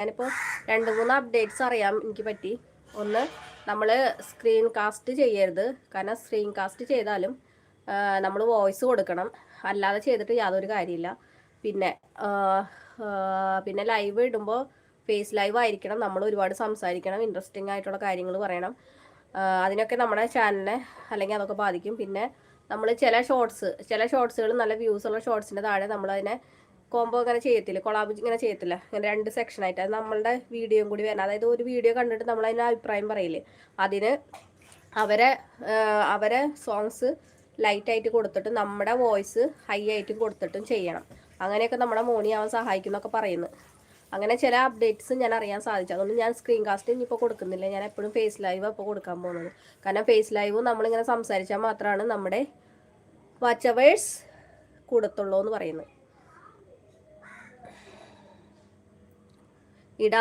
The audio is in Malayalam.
ഞാനിപ്പോൾ രണ്ട് മൂന്ന് അപ്ഡേറ്റ്സ് അറിയാം എനിക്ക് പറ്റി. ഒന്ന് നമ്മൾ സ്ക്രീൻ കാസ്റ്റ് ചെയ്യരുത്. കാരണം സ്ക്രീൻ കാസ്റ്റ് ചെയ്താലും നമ്മൾ വോയിസ് കൊടുക്കണം. അല്ലാതെ ചെയ്തിട്ട് യാതൊരു കാര്യമില്ല. പിന്നെ പിന്നെ ലൈവ് ഇടുമ്പോൾ ഫേസ് ലൈവ് ആയിരിക്കണം. നമ്മൾ ഒരുപാട് സംസാരിക്കണം. ഇൻട്രസ്റ്റിംഗ് ആയിട്ടുള്ള കാര്യങ്ങൾ പറയണം. അതിനൊക്കെ നമ്മുടെ ചാനലിനെ അല്ലെങ്കിൽ അതൊക്കെ ബാധിക്കും. പിന്നെ നമ്മൾ ചില ഷോർട്സ് ചില ഷോർട്സുകൾ നല്ല വ്യൂസ് ഉള്ള ഷോർട്സിന്റെ താഴെ നമ്മളതിനെ കോംബോ ഇങ്ങനെ ചെയ്യത്തില്ല കൊളാബ് ഇങ്ങനെ ചെയ്യത്തില്ല. ഇങ്ങനെ രണ്ട് സെക്ഷനായിട്ട് അത് നമ്മളുടെ വീഡിയോയും കൂടി വരണം. അതായത് ഒരു വീഡിയോ കണ്ടിട്ട് നമ്മൾ അതിന്റെ അഭിപ്രായം പറയില്ലേ? അതിന് അവരെ അവരെ സോങ്സ് ലൈറ്റായിട്ട് കൊടുത്തിട്ട് നമ്മുടെ വോയിസ് ഹൈ ആയിട്ടും കൊടുത്തിട്ടും ചെയ്യണം. അങ്ങനെയൊക്കെ നമ്മുടെ മോണിയാവാൻ സഹായിക്കും എന്നൊക്കെ പറയുന്നു. അങ്ങനെ ചില അപ്ഡേറ്റ്സ് ഞാൻ അറിയാൻ സാധിച്ചു. അതുകൊണ്ട് ഞാൻ സ്ക്രീൻ കാസ്റ്റ് ഇനിയിപ്പോൾ കൊടുക്കുന്നില്ല. ഞാൻ എപ്പോഴും ഫേസ് ലൈവ് അപ്പോൾ കൊടുക്കാൻ പോകുന്നത്. കാരണം ഫേസ് ലൈവ് നമ്മളിങ്ങനെ സംസാരിച്ചാൽ മാത്രമാണ് നമ്മുടെ വാച്ചവേഴ്സ് കൂടത്തുള്ളൂ എന്ന് പറയുന്നത്. Ida